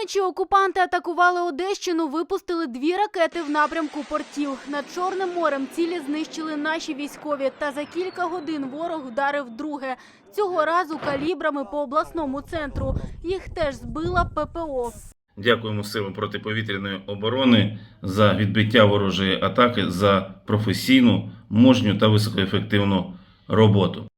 Вночі окупанти атакували Одещину, випустили дві ракети в напрямку портів. Над Чорним морем цілі знищили наші військові. Та за кілька годин ворог вдарив друге. Цього разу калібрами по обласному центру. Їх теж збила ППО. Дякуємо силам протиповітряної оборони за відбиття ворожої атаки, за професійну, мужню та високоефективну роботу.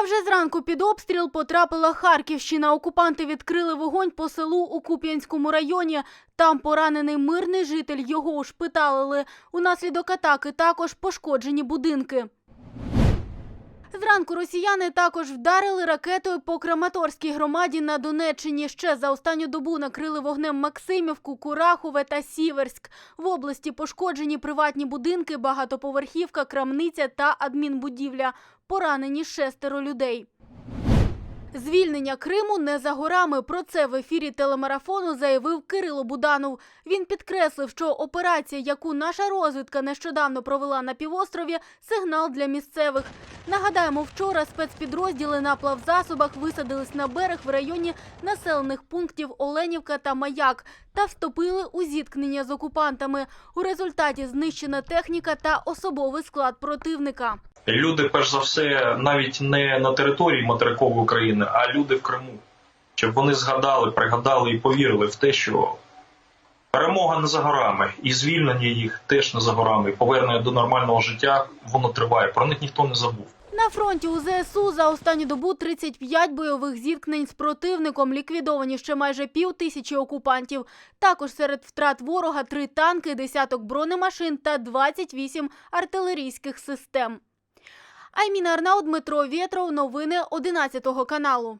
А вже зранку під обстріл потрапила Харківщина. Окупанти відкрили вогонь по селу у Куп'янському районі. Там поранений мирний житель його ушпиталили. Унаслідок атаки також пошкоджені будинки. Зранку росіяни також вдарили ракетою по Краматорській громаді на Донеччині. Ще за останню добу накрили вогнем Максимівку, Курахове та Сіверськ. В області пошкоджені приватні будинки, багатоповерхівка, крамниця та адмінбудівля. Поранені шестеро людей. Звільнення Криму не за горами. Про це в ефірі телемарафону заявив Кирило Буданов. Він підкреслив, що операція, яку наша розвідка нещодавно провела на півострові, сигнал для місцевих. Нагадаємо, вчора спецпідрозділи на плавзасобах висадились на берег в районі населених пунктів Оленівка та Маяк та вступили у зіткнення з окупантами. У результаті знищена техніка та особовий склад противника. Люди, перш за все, навіть не на території материкової України, а люди в Криму. Щоб вони згадали, пригадали і повірили в те, що перемога не за горами, і звільнення їх теж не за горами. Повернення до нормального життя воно триває. Про них ніхто не забув. На фронті у ЗСУ за останню добу 35 бойових зіткнень з противником. Ліквідовані ще майже пів тисячі окупантів. Також серед втрат ворога три танки, десяток бронемашин та 28 артилерійських систем. Айміна Арнаут, Дмитро Вєтров. Новини 11 каналу.